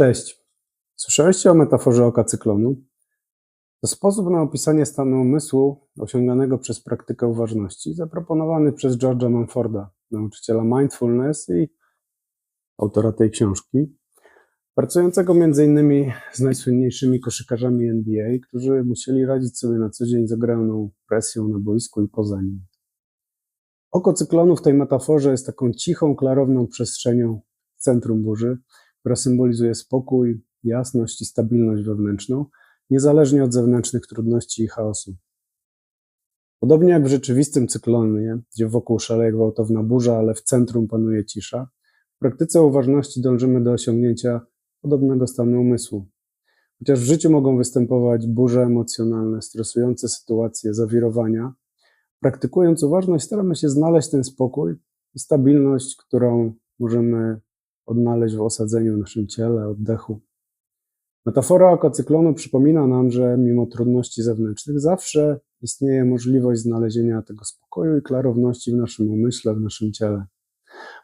Cześć. Słyszeliście o metaforze oka cyklonu? To sposób na opisanie stanu umysłu osiąganego przez praktykę uważności, zaproponowany przez George'a Manforda, nauczyciela mindfulness i autora tej książki, pracującego m.in. z najsłynniejszymi koszykarzami NBA, którzy musieli radzić sobie na co dzień z ogromną presją na boisku i poza nim. Oko cyklonu w tej metaforze jest taką cichą, klarowną przestrzenią w centrum burzy, która symbolizuje spokój, jasność i stabilność wewnętrzną, niezależnie od zewnętrznych trudności i chaosu. Podobnie jak w rzeczywistym cyklonie, gdzie wokół szaleje gwałtowna burza, ale w centrum panuje cisza, w praktyce uważności dążymy do osiągnięcia podobnego stanu umysłu. Chociaż w życiu mogą występować burze emocjonalne, stresujące sytuacje, zawirowania, praktykując uważność staramy się znaleźć ten spokój i stabilność, którą możemy odnaleźć w osadzeniu w naszym ciele, oddechu. Metafora oka cyklonu przypomina nam, że mimo trudności zewnętrznych zawsze istnieje możliwość znalezienia tego spokoju i klarowności w naszym umyśle, w naszym ciele.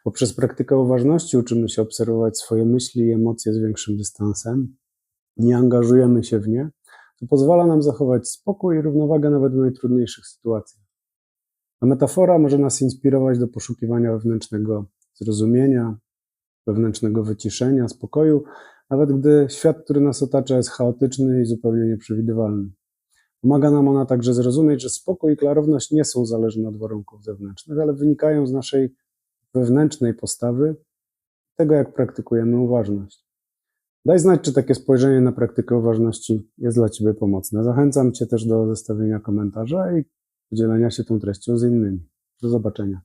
Poprzez praktykę uważności uczymy się obserwować swoje myśli i emocje z większym dystansem, nie angażujemy się w nie, to pozwala nam zachować spokój i równowagę nawet w najtrudniejszych sytuacjach. Ta metafora może nas inspirować do poszukiwania wewnętrznego zrozumienia, wewnętrznego wyciszenia, spokoju, nawet gdy świat, który nas otacza, jest chaotyczny i zupełnie nieprzewidywalny. Pomaga nam ona także zrozumieć, że spokój i klarowność nie są zależne od warunków zewnętrznych, ale wynikają z naszej wewnętrznej postawy, tego jak praktykujemy uważność. Daj znać, czy takie spojrzenie na praktykę uważności jest dla Ciebie pomocne. Zachęcam Cię też do zostawienia komentarza i podzielenia się tą treścią z innymi. Do zobaczenia.